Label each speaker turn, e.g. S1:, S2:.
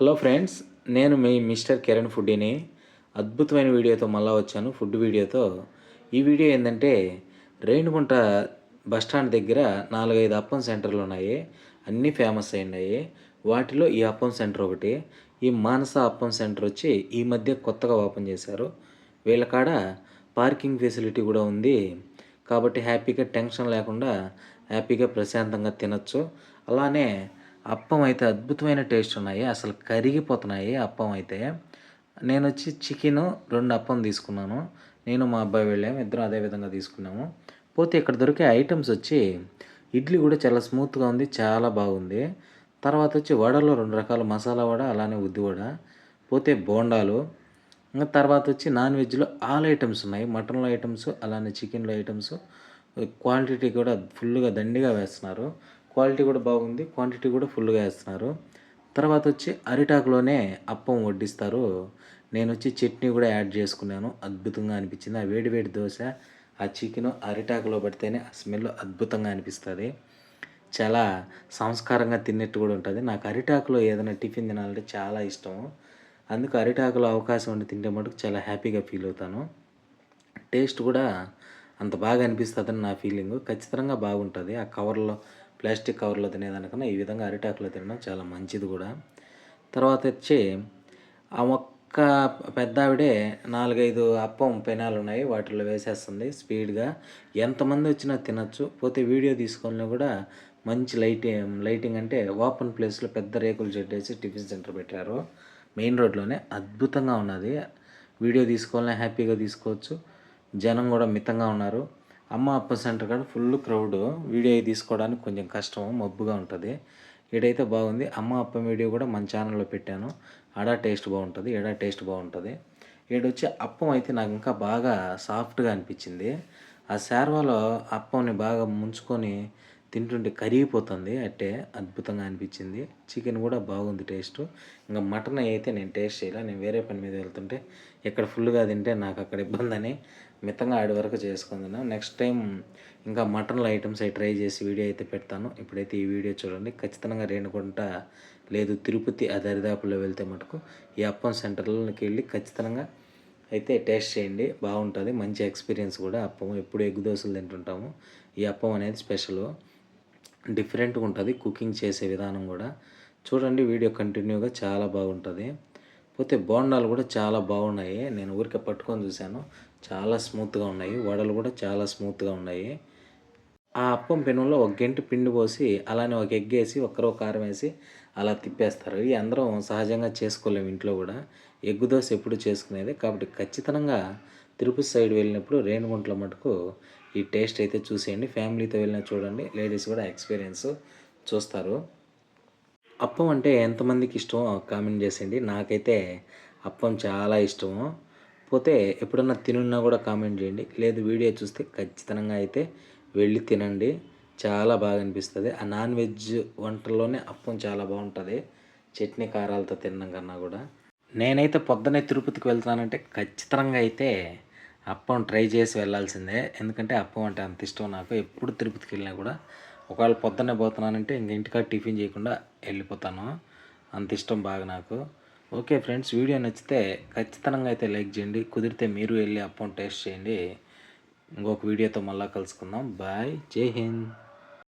S1: Hello friends నేను మీ mister Kiran ఫుడ్డీని అద్భుతమైన వీడియోతో మళ్ళా వచ్చాను ఫుడ్ వీడియోతో. ఈ వీడియో ఏంటంటే రేణుగుంట బస్ స్టాండ్ దగ్గర నాలుగైదు అప్పం సెంటర్లు ఉన్నాయి అన్నీ ఫేమస్ అయినాయి. వాటిలో ఈ అప్పం సెంటర్ ఒకటి ఈ మానస అప్పం సెంటర్ వచ్చి ఈ మధ్య కొత్తగా ఓపెన్ చేశారు. వీళ్ళ కాడ పార్కింగ్ ఫెసిలిటీ కూడా ఉంది. కాబట్టి హ్యాపీగా టెన్షన్ లేకుండా హ్యాపీగా ప్రశాంతంగా తినచ్చు. అలానే అప్పం అయితే అద్భుతమైన టేస్ట్ ఉన్నాయి. అసలు కరిగిపోతున్నాయి అప్పం అయితే నేను వచ్చి చికెన్ రెండు అప్పం తీసుకున్నాను. నేను మా అబ్బాయి వెళ్ళాము ఇద్దరం అదే విధంగా తీసుకున్నాము. పోతే ఇక్కడ దొరికే ఐటమ్స్ వచ్చి ఇడ్లీ కూడా చాలా స్మూత్గా ఉంది చాలా బాగుంది. తర్వాత వచ్చి వడలో రెండు రకాల మసాలా వడ అలానే ఉద్ది వడ పోతే బోండాలు. ఇంకా తర్వాత వచ్చి నాన్ వెజ్లో ఆల్ ఐటమ్స్ ఉన్నాయి. మటన్లో ఐటమ్స్ అలానే చికెన్లో ఐటమ్స్ క్వాంటిటీ కూడా ఫుల్గా దండిగా వేస్తున్నారు. క్వాలిటీ కూడా బాగుంది క్వాంటిటీ కూడా ఫుల్గా వేస్తున్నారు. తర్వాత వచ్చి అరిటాకులోనే అప్పం వడ్డిస్తారు. నేను వచ్చి చట్నీ కూడా యాడ్ చేసుకున్నాను. అద్భుతంగా అనిపించింది. ఆ వేడి వేడి దోశ ఆ చికెన్ అరిటాకులో పడితేనే ఆ స్మెల్ అద్భుతంగా అనిపిస్తుంది. చాలా సంస్కారంగా తిన్నట్టు కూడా ఉంటుంది. నాకు అరిటాకులో ఏదైనా టిఫిన్ తినాలంటే చాలా ఇష్టం. అందుకు అరిటాకులో అవకాశం ఉండి తింటే మటుకు చాలా హ్యాపీగా ఫీల్ అవుతాను. టేస్ట్ కూడా అంత బాగా అనిపిస్తుందని నా ఫీలింగ్. ఖచ్చితంగా బాగుంటుంది. ఆ కవర్లో ప్లాస్టిక్ కవర్లో తినేదానికన్నా ఈ విధంగా అరిటాకులో తినడం చాలా మంచిది కూడా. తర్వాత వచ్చి ఆ ఒక్క పెద్ద ఆవిడే నాలుగైదు అప్పం పెనాలు ఉన్నాయి వాటిలో వేసేస్తుంది స్పీడ్గా. ఎంతమంది వచ్చినా తినచ్చు. పోతే వీడియో తీసుకొని కూడా మంచి లైటింగ్ లైటింగ్ అంటే ఓపెన్ ప్లేస్లో పెద్ద రేకులు చెట్టేసి టిఫిన్ సెంటర్ పెట్టారు. మెయిన్ రోడ్లోనే అద్భుతంగా ఉన్నది. వీడియో తీసుకోవాలని హ్యాపీగా తీసుకోవచ్చు. జనం కూడా మితంగా ఉన్నారు. అమ్మ అప్ప సెంటర్ కాడ ఫుల్ క్రౌడ్. వీడియో తీసుకోవడానికి కొంచెం కష్టం మబ్బుగా ఉంటుంది. ఈడైతే బాగుంది. అమ్మ అప్ప వీడియో కూడా మన ఛానల్లో పెట్టాను. ఆడ టేస్ట్ బాగుంటుంది ఈడ టేస్ట్ బాగుంటుంది. ఈడొచ్చి అప్పం అయితే నాకు ఇంకా బాగా సాఫ్ట్గా అనిపించింది. ఆ శార్వాలో అప్పంని బాగా ముంచుకొని తింటుంటే కరిగిపోతుంది. అట్టే అద్భుతంగా అనిపించింది. చికెన్ కూడా బాగుంది టేస్ట్. ఇంకా మటన్ అయితే నేను టేస్ట్ చేయాలి. నేను వేరే పని మీద వెళ్తుంటే ఇక్కడ ఫుల్గా తింటే నాకు అక్కడ ఇబ్బంది అని మితంగా ఆడి వరకు చేసుకుందాను నెక్స్ట్ టైం ఇంకా మటన్లో ఐటమ్స్ అవి ట్రై చేసి వీడియో అయితే పెడతాను. ఇప్పుడైతే ఈ వీడియో చూడండి. ఖచ్చితంగా రేణుకుంట లేదు తిరుపతి ఆ దరిదాపుల్లో వెళ్తే మటుకు ఈ అప్పం సెంటర్లోకి వెళ్ళి ఖచ్చితంగా అయితే టేస్ట్ చేయండి. బాగుంటుంది. మంచి ఎక్స్పీరియన్స్ కూడా అప్పం. ఎప్పుడు ఎగ్గు దోశలు తింటుంటాము. ఈ అప్పం అనేది స్పెషల్. డిఫరెంట్గా ఉంటుంది కుకింగ్ చేసే విధానం కూడా. చూడండి వీడియో కంటిన్యూగా చాలా బాగుంటుంది. పోతే బోండాలు కూడా చాలా బాగున్నాయి. నేను ఊరికే పట్టుకొని చూశాను. చాలా స్మూత్గా ఉన్నాయి. వడలు కూడా చాలా స్మూత్గా ఉన్నాయి. ఆ అప్పం పెనంలో ఒక గంట పిండి పోసి అలానే ఒక ఎగ్ వేసి ఒక్కరో కారం వేసి అలా తిప్పేస్తారు. ఇవి అందరం సహజంగా చేసుకోలేము ఇంట్లో కూడా. ఎగ్గు దోశ ఎప్పుడు చేసుకునేది? కాబట్టి ఖచ్చితంగా తిరుపతి సైడ్ వెళ్ళినప్పుడు రేణుగుంట్ల మటుకు ఈ టేస్ట్ అయితే చూసేయండి. ఫ్యామిలీతో వెళ్ళినా చూడండి. లేడీస్ కూడా ఎక్స్పీరియన్స్ చూస్తారు. అప్పం అంటే ఎంతమందికి ఇష్టమో కామెంట్ చేసేయండి. నాకైతే అప్పం చాలా ఇష్టము. పోతే ఎప్పుడన్నా తినున్నా కూడా కామెంట్ చేయండి. లేదు వీడియో చూస్తే ఖచ్చితంగా అయితే వెళ్ళి తినండి. చాలా బాగా అనిపిస్తుంది. ఆ నాన్ వెజ్ వంటల్లోనే అప్పం చాలా బాగుంటుంది. చట్నీ కారాలతో తినడం కన్నా కూడా. నేనైతే పొద్దునే తిరుపతికి వెళ్తానంటే ఖచ్చితంగా అయితే అప్పం ట్రై చేసి వెళ్ళాల్సిందే. ఎందుకంటే అప్పం అంటే అంత ఇష్టం నాకు. ఎప్పుడు తిరుపతికి వెళ్ళినా కూడా ఒకవేళ పొద్దున్నే పోతున్నానంటే ఇంక ఇంటికాడ టిఫిన్ చేయకుండా వెళ్ళిపోతాను. అంత ఇష్టం బాగా నాకు. ఓకే ఫ్రెండ్స్ వీడియో నచ్చితే ఖచ్చితంగా అయితే లైక్ చేయండి. కుదిరితే మీరు వెళ్ళి అప్పం టేస్ట్ చేయండి. ఇంకొక వీడియోతో మళ్ళీ కలుసుకుందాం. బాయ్. జై హింద్.